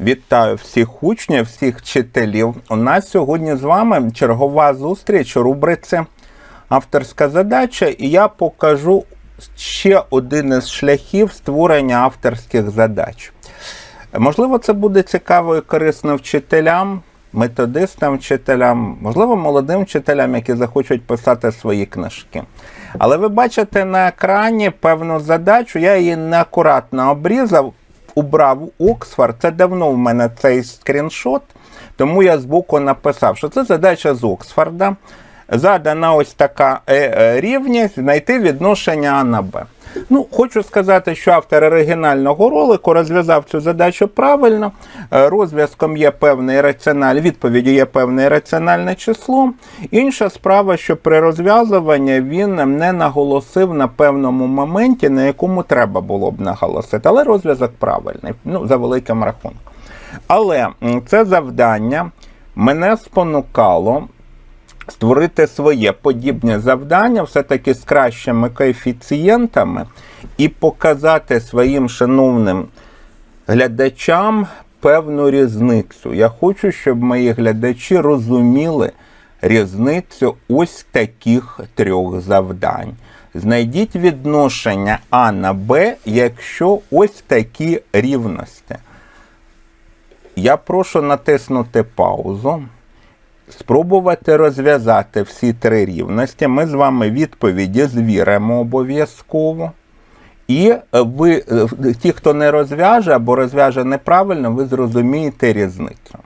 Вітаю всіх учнів, всіх вчителів. У нас сьогодні з вами чергова зустріч у рубриці Авторська задача, і я покажу ще один із шляхів створення авторських задач. Можливо, це буде цікаво і корисно вчителям, методистам, вчителям, можливо, молодим вчителям, які захочуть писати свої книжки. Але ви бачите на екрані певну задачу, я її неакуратно обрізав, убрав Оксфорд. Це давно в мене цей скріншот, тому я збоку написав, що це задача з Оксфорда. Задана ось така е, е, рівність знайти відношення А на Б. Ну, хочу сказати, що автор оригінального ролику розв'язав цю задачу правильно. Е, Розв'язком є певний раціональ, відповіді є певне раціональне число. Інша справа, що при розв'язуванні він не наголосив на певному моменті, на якому треба було б наголосити. Але розв'язок правильний, ну, за великим рахунком. Але це завдання мене спонукало створити своє подібне завдання, все-таки з кращими коефіцієнтами, і показати своїм шановним глядачам певну різницю. Я хочу, щоб мої глядачі розуміли різницю ось таких трьох завдань. Знайдіть відношення А на Б, якщо ось такі рівності. Я прошу натиснути паузу спробувати розв'язати всі три рівності. Ми з вами відповіді звіримо обов'язково. І ви, е, ті, хто не розв'яже або розв'яже неправильно, ви зрозумієте різницю.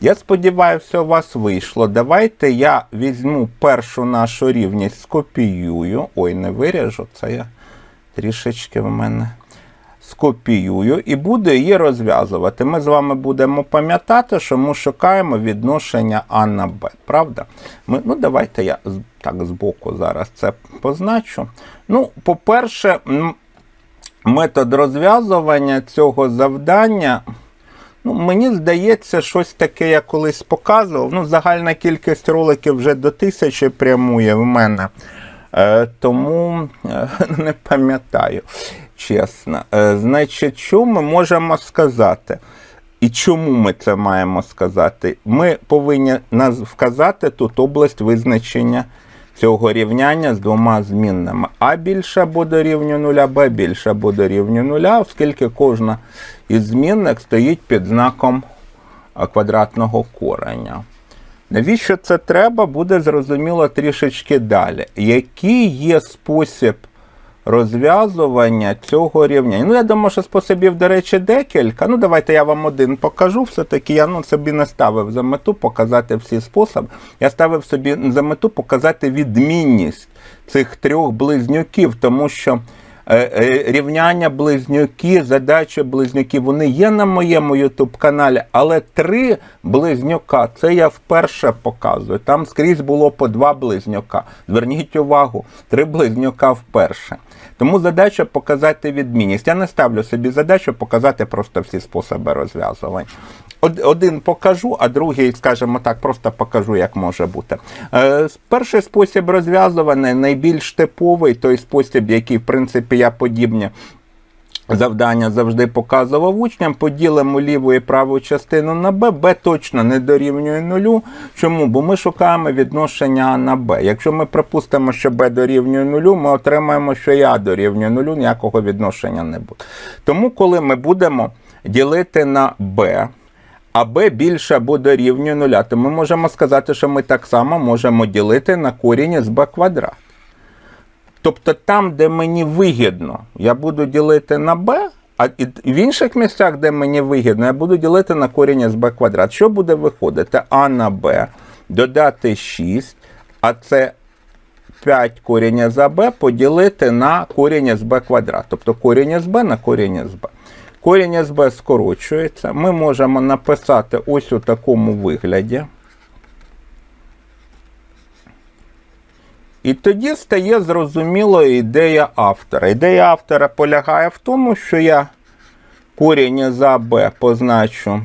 Я сподіваюся, у вас вийшло. Давайте я візьму першу нашу рівність, скопіюю. Ой, не виріжу, це я трішечки в мене скопіюю і буду її розв'язувати. Ми з вами будемо пам'ятати, що ми шукаємо відношення А на Б. Правда? Ми, ну, давайте я так збоку зараз це позначу. Ну, по-перше, метод розв'язування цього завдання. Ну, мені здається, щось таке я колись показував. Ну, загальна кількість роликів вже до тисячі прямує в мене. Е, тому е, не пам'ятаю, чесно. Е, значить, що ми можемо сказати? І чому ми це маємо сказати? Ми повинні вказати тут область визначення цього рівняння з двома змінними. А більше або дорівнює нуля, Б більше або дорівнює нуля, оскільки кожна із змінних стоїть під знаком квадратного кореня. Навіщо це треба, буде зрозуміло трішечки далі. Який є спосіб розв'язування цього рівняння? Ну, я думаю, що способів, до речі, декілька. Ну, давайте я вам один покажу. Все-таки я ну, собі не ставив за мету показати всі способи. Я ставив собі за мету показати відмінність цих трьох близнюків, тому що. Е, е, Рівняння близнюки, задачі близнюки, вони є на моєму ютуб каналі, але три близнюка це я вперше показую. Там скрізь було по два близнюка. Зверніть увагу, три близнюка вперше. Тому задача показати відмінність. Я не ставлю собі задачу показати просто всі способи розв'язування. Од- Один покажу, а другий, скажімо так, просто покажу, як може бути. Е, перший спосіб розв'язування найбільш типовий, той спосіб, який, в принципі, я подібні завдання завжди показував учням. Поділимо ліву і праву частину на Б. Б точно не дорівнює нулю. Чому? Бо ми шукаємо відношення А на Б. Якщо ми припустимо, що Б дорівнює нулю, ми отримаємо, що і А дорівнює нулю, ніякого відношення не буде. Тому, коли ми будемо ділити на Б, а b більше або дорівнює нуля, то ми можемо сказати, що ми так само можемо ділити на корінь з b квадрат. Тобто там, де мені вигідно, я буду ділити на b, а в інших місцях, де мені вигідно, я буду ділити на корінь з b квадрат. Що буде виходити? а на b додати 6, а це 5 коріння з b поділити на корінь з b квадрат. Тобто корінь з b на корінь з b. Корінь b скорочується. Ми можемо написати ось у такому вигляді. І тоді стає зрозумілою ідея автора. Ідея автора полягає в тому, що я корінь за b позначу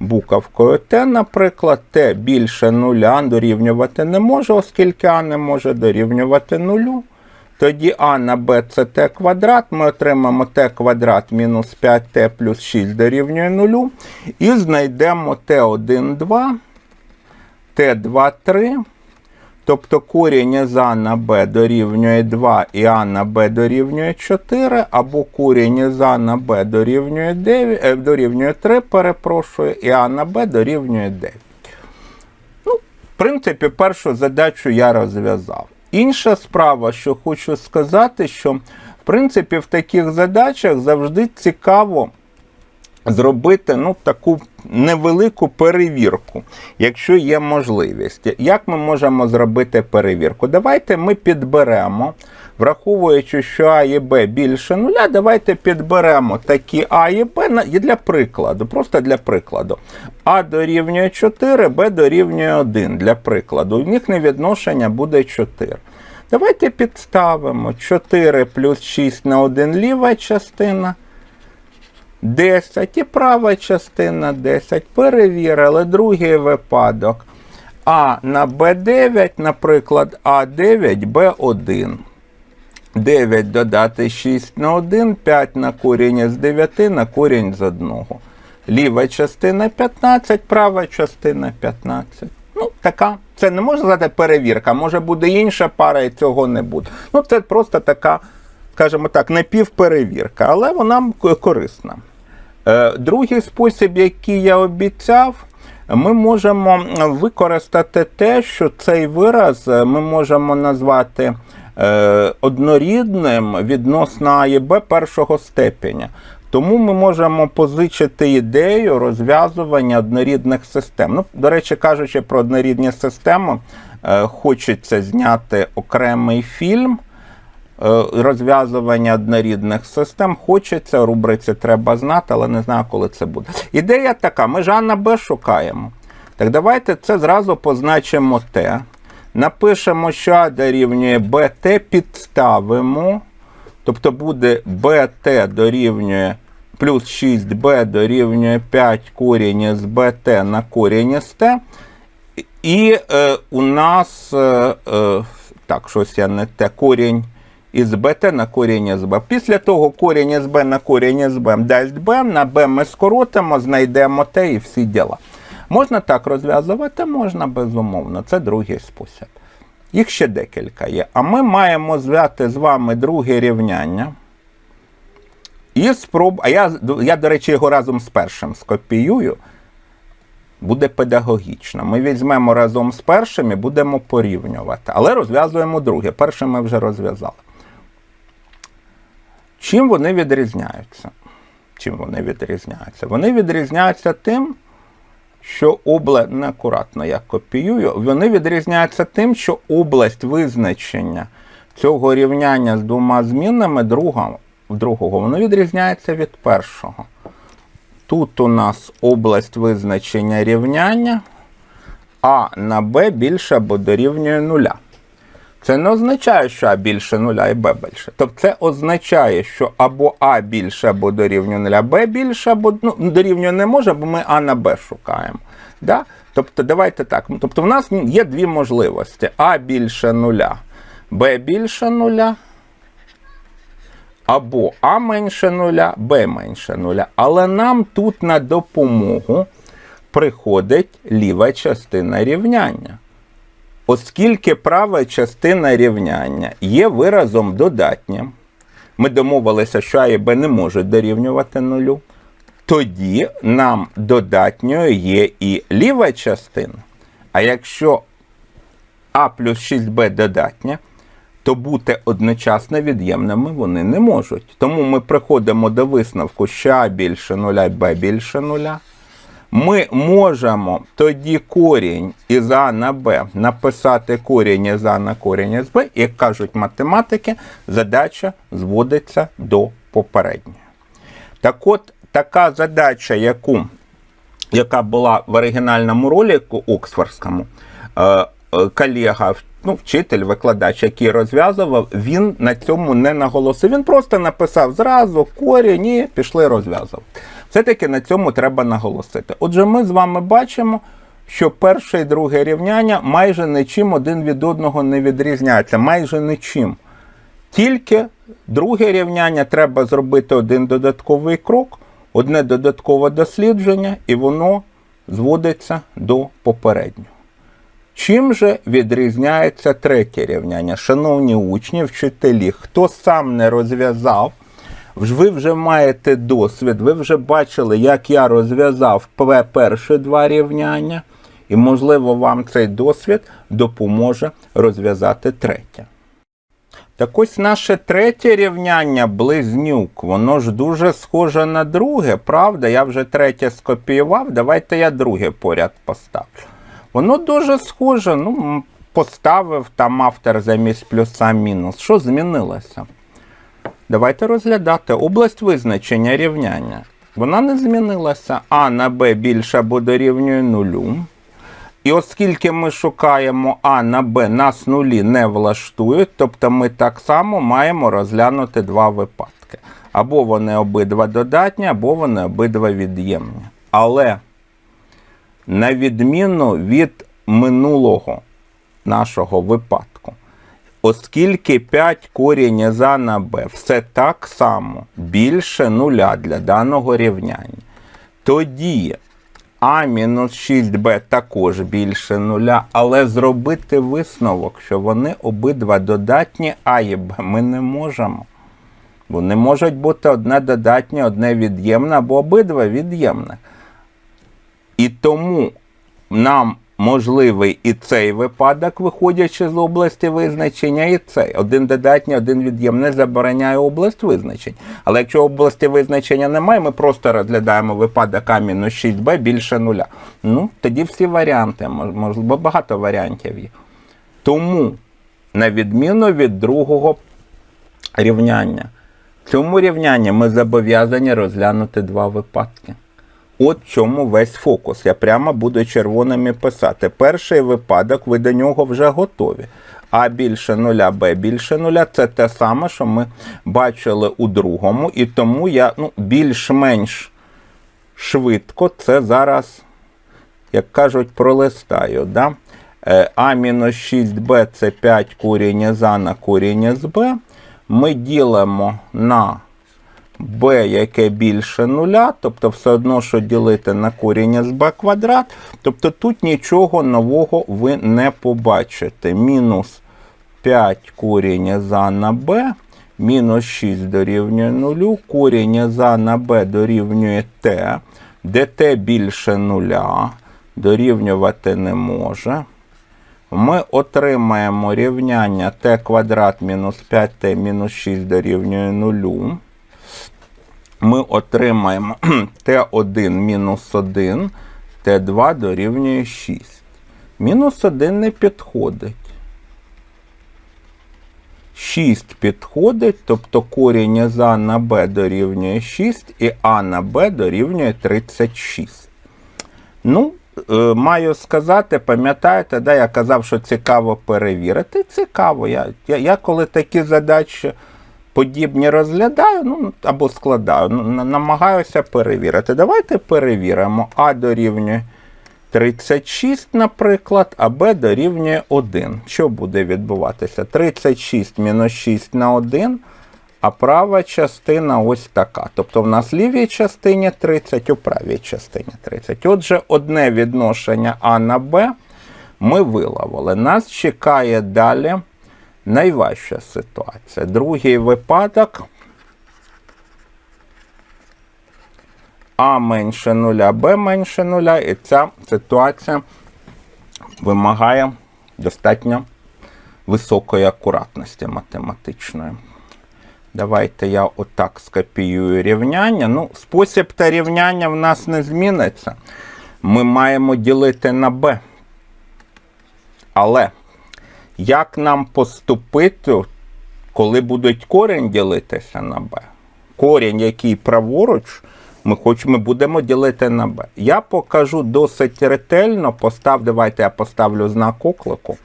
буковкою Т, наприклад, Т більше нуля дорівнювати не може, оскільки А не може дорівнювати нулю. Тоді а на b це t квадрат. Ми отримаємо t квадрат мінус 5t плюс 6 дорівнює 0. І знайдемо t1, 2, t2, 3. Тобто корінь із а на b дорівнює 2 і а на b дорівнює 4, або корінь із а на b дорівнює 9, е, дорівнює 3, перепрошую, і а на b дорівнює 9. Ну, в принципі, першу задачу я розв'язав. Інша справа, що хочу сказати, що в принципі в таких задачах завжди цікаво зробити ну, таку невелику перевірку, якщо є можливість. Як ми можемо зробити перевірку? Давайте ми підберемо, враховуючи, що А і Б більше нуля, давайте підберемо такі А і Б і для прикладу, просто для прикладу. А дорівнює 4, Б дорівнює 1 для прикладу. У них невідношення буде 4. Давайте підставимо 4 плюс 6 на 1 ліва частина. 10 і права частина 10. Перевірили другий випадок. А на Б9, наприклад, А9, Б1. 9 додати 6 на 1, 5 на корінь із 9 на корінь з 1. Ліва частина 15, права частина 15. Ну, така. Це не можна сказати перевірка, може буде інша пара і цього не буде. Ну, це просто така, скажімо так, напівперевірка, але вона корисна. Е, Другий спосіб, який я обіцяв, ми можемо використати те, що цей вираз е, ми можемо назвати однорідним відносно А першого степеня. Тому ми можемо позичити ідею розв'язування однорідних систем. Ну, до речі, кажучи про однорідні системи, е, хочеться зняти окремий фільм е, розв'язування однорідних систем. Хочеться, рубриці треба знати, але не знаю, коли це буде. Ідея така: ми ж А Б шукаємо. Так давайте це зразу позначимо Т. Напишемо, що А дорівнює БТ, підставимо. Тобто буде БТ дорівнює плюс 6Б дорівнює 5 корінь із БТ на корінь із Т. І е, у нас е, е, так, щось я не те корінь із БТ на корінь із Б. Після того корінь із Б на корінь із Б дасть Б, на Б ми скоротимо, знайдемо Т і всі діла. Можна так розв'язувати, можна безумовно. Це другий спосіб. Їх ще декілька є. А ми маємо зв'яти з вами друге рівняння. І спроб... А я, я, до речі, його разом з першим скопіюю. Буде педагогічно. Ми візьмемо разом з першим і будемо порівнювати. Але розв'язуємо друге. Перше ми вже розв'язали. Чим вони відрізняються? Чим вони відрізняються? Вони відрізняються тим, що область, неакуратно я копіюю, вони відрізняються тим, що область визначення цього рівняння з двома змінами друга, другого, воно відрізняється від першого. Тут у нас область визначення рівняння А на Б більше або дорівнює нуля. Це не означає, що А більше нуля і Б більше. Тобто це означає, що або А більше або дорівнює нуля, Б більше або ну, дорівнює не може, бо ми А на Б шукаємо. Да? Тобто, давайте так. Тобто, в нас є дві можливості: А більше нуля, Б більше нуля. Або А менше нуля, Б менше нуля. Але нам тут на допомогу приходить ліва частина рівняння. Оскільки права частина рівняння є виразом додатнім, ми домовилися, що А і Б не можуть дорівнювати нулю, тоді нам додатньою є і ліва частина. А якщо А плюс 6Б додатня, то бути одночасно від'ємними вони не можуть. Тому ми приходимо до висновку, що А більше нуля, Б більше нуля. Ми можемо тоді корінь із А на Б написати корінь із А на корінь із Б, як кажуть математики, задача зводиться до попередньої. Так от, така задача, яку, яка була в оригінальному ролику Оксфордському, е, е, колега, ну, вчитель, викладач, який розв'язував, він на цьому не наголосив. Він просто написав зразу корінь і пішли розв'язувати. Все-таки на цьому треба наголосити. Отже, ми з вами бачимо, що перше і друге рівняння майже нічим один від одного не відрізняються. Майже нічим. Тільки друге рівняння треба зробити один додатковий крок, одне додаткове дослідження, і воно зводиться до попереднього. Чим же відрізняється третє рівняння? Шановні учні, вчителі, хто сам не розв'язав, ви вже маєте досвід, ви вже бачили, як я розв'язав перші два рівняння, і, можливо, вам цей досвід допоможе розв'язати третє. Так ось наше третє рівняння близнюк, воно ж дуже схоже на друге, правда? Я вже третє скопіював, давайте я друге поряд поставлю. Воно дуже схоже, ну, поставив там автор замість плюса мінус. Що змінилося? Давайте розглядати область визначення рівняння. Вона не змінилася. А на Б більше або дорівнює нулю. І оскільки ми шукаємо А на Б, нас нулі не влаштують, тобто ми так само маємо розглянути два випадки. Або вони обидва додатні, або вони обидва від'ємні. Але на відміну від минулого нашого випадку, оскільки 5 корінь із А на Б все так само більше нуля для даного рівняння, тоді а мінус 6b також більше нуля, але зробити висновок, що вони обидва додатні А і Б ми не можемо. Вони можуть бути одне додатнє, одне від'ємне, або обидва від'ємне. І тому нам можливий і цей випадок, виходячи з області визначення, і цей. Один додатній, один від'ємний не забороняє область визначень. Але якщо області визначення немає, ми просто розглядаємо випадок А-6Б більше нуля. Ну, тоді всі варіанти, мож- можливо, багато варіантів є. Тому, на відміну від другого рівняння, в цьому рівнянні ми зобов'язані розглянути два випадки. От в чому весь фокус. Я прямо буду червоними писати. Перший випадок, ви до нього вже готові. А більше нуля, Б більше нуля це те саме, що ми бачили у другому. І тому я ну, більш-менш швидко це зараз, як кажуть, пролистаю. Да? Е, А мінус 6Б це 5 корінь із на корінь із Б. Ми ділимо на b, яке більше нуля, тобто все одно, що ділити на корінь з b квадрат. Тобто тут нічого нового ви не побачите. Мінус 5 корінь з а на b, мінус 6 дорівнює 0, корінь з а на b дорівнює t, де t більше нуля, дорівнювати не може. Ми отримаємо рівняння t квадрат мінус 5t мінус 6 дорівнює 0 ми отримаємо Т1 мінус 1, Т2 дорівнює 6. Мінус 1 не підходить. 6 підходить, тобто корінь із А на Б дорівнює 6 і А на Б дорівнює 36. Ну, е, маю сказати, пам'ятаєте, да, я казав, що цікаво перевірити. Цікаво. Я, я, я коли такі задачі подібні розглядаю, ну або складаю, ну, намагаюся перевірити. Давайте перевіримо. А дорівнює 36, наприклад, а Б дорівнює 1. Що буде відбуватися? 36 мінус 6 на 1, а права частина ось така. Тобто в нас в лівій частині 30, у правій частині 30. Отже, одне відношення А на Б ми виловили. Нас чекає далі найважча ситуація. Другий випадок. А менше нуля, Б менше нуля, і ця ситуація вимагає достатньо високої акуратності математичної. Давайте я отак скопіюю рівняння. Ну, спосіб та рівняння в нас не зміниться. Ми маємо ділити на b. Але як нам поступити, коли будуть корінь ділитися на b? Корінь, який праворуч, ми хоч ми будемо ділити на b. Я покажу досить ретельно, постав, давайте я поставлю знак оклику.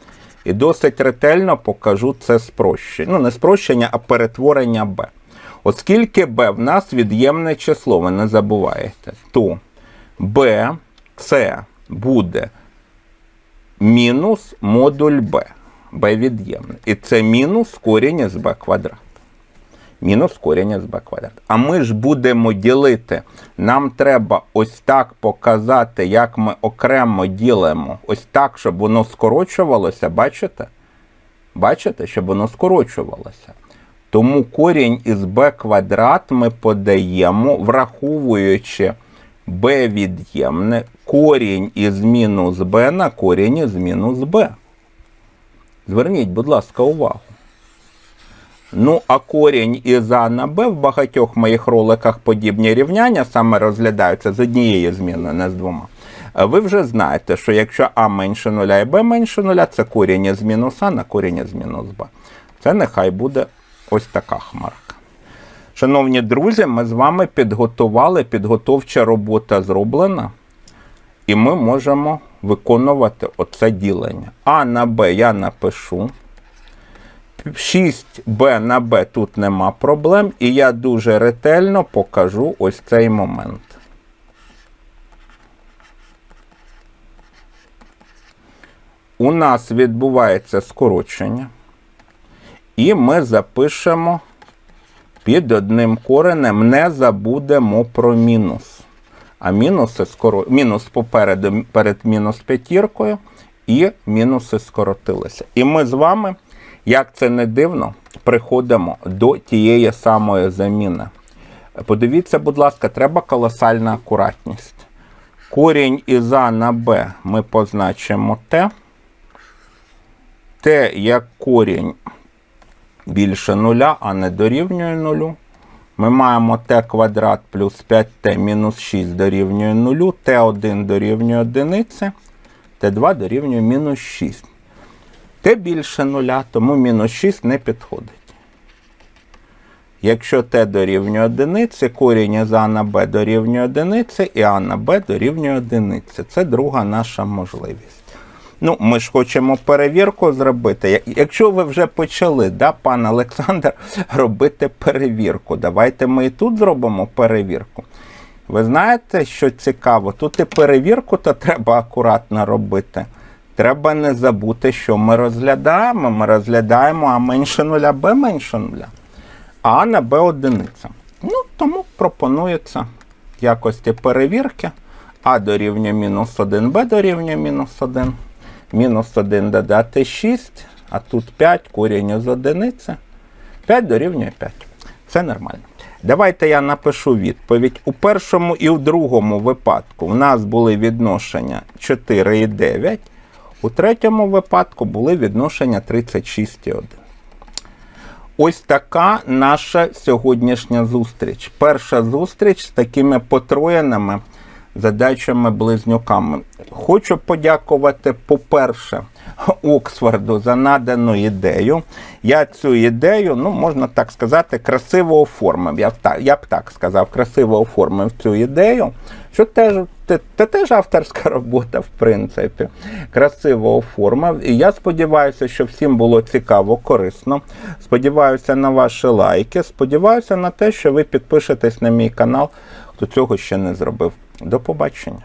І досить ретельно покажу це спрощення. Ну, не спрощення, а перетворення b. Оскільки b в нас від'ємне число, ви не забуваєте, то b це буде мінус модуль b. b від'ємне. І це мінус корінь із b квадрат. Мінус корінь із b квадрат. А ми ж будемо ділити. Нам треба ось так показати, як ми окремо ділимо. Ось так, щоб воно скорочувалося. Бачите? Бачите, щоб воно скорочувалося. Тому корінь із b квадрат ми подаємо, враховуючи b від'ємне, корінь із мінус b на корінь із мінус b. Зверніть, будь ласка, увагу. Ну, а корінь із А на Б в багатьох моїх роликах подібні рівняння саме розглядаються з однією зміною, не з двома. Ви вже знаєте, що якщо А менше нуля і Б менше нуля, це корінь із мінус А на корінь із мінус Б. Це нехай буде ось така хмарка. Шановні друзі, ми з вами підготували, підготовча робота зроблена, і ми можемо виконувати оце ділення. А на Б я напишу. 6b на b тут нема проблем, і я дуже ретельно покажу ось цей момент. У нас відбувається скорочення, і ми запишемо під одним коренем, не забудемо про мінус. А мінуси скоро... мінус попереду перед мінус п'ятіркою, і мінуси скоротилися. І ми з вами. Як це не дивно, приходимо до тієї самої заміни. Подивіться, будь ласка, треба колосальна акуратність. Корінь із А на Б ми позначимо Т. Т як корінь більше нуля, а не дорівнює нулю. Ми маємо t квадрат плюс 5t мінус 6 дорівнює нулю, t1 дорівнює 1, t2 дорівнює мінус 6. Т більше нуля, тому мінус 6 не підходить. Якщо t дорівнює 1, корінь із А на Б дорівнює 1, і А на Б дорівнює 1. Це друга наша можливість. Ну, ми ж хочемо перевірку зробити. Якщо ви вже почали, да, пан Олександр, робити перевірку, давайте ми і тут зробимо перевірку. Ви знаєте, що цікаво? Тут і перевірку то треба акуратно робити. Треба не забути, що ми розглядаємо. Ми розглядаємо А менше нуля, Б менше нуля. А на Б одиниця. Ну, тому пропонується якості перевірки. А дорівнює мінус 1, Б дорівнює мінус 1. Мінус 1 додати 6, а тут 5, корінь із одиниці. 5 дорівнює 5. Це нормально. Давайте я напишу відповідь. У першому і в другому випадку в нас були відношення 4 і 9. У третьому випадку були відношення 36,1. Ось така наша сьогоднішня зустріч. Перша зустріч з такими потроєними задачами-близнюками. Хочу подякувати, по-перше, Оксфорду за надану ідею. Я цю ідею, ну, можна так сказати, красиво оформив. Я б так, я б так сказав, красиво оформив цю ідею, що теж це, це теж авторська робота, в принципі, красиво оформив. І я сподіваюся, що всім було цікаво, корисно. Сподіваюся на ваші лайки. Сподіваюся на те, що ви підпишетесь на мій канал, хто цього ще не зробив. До побачення.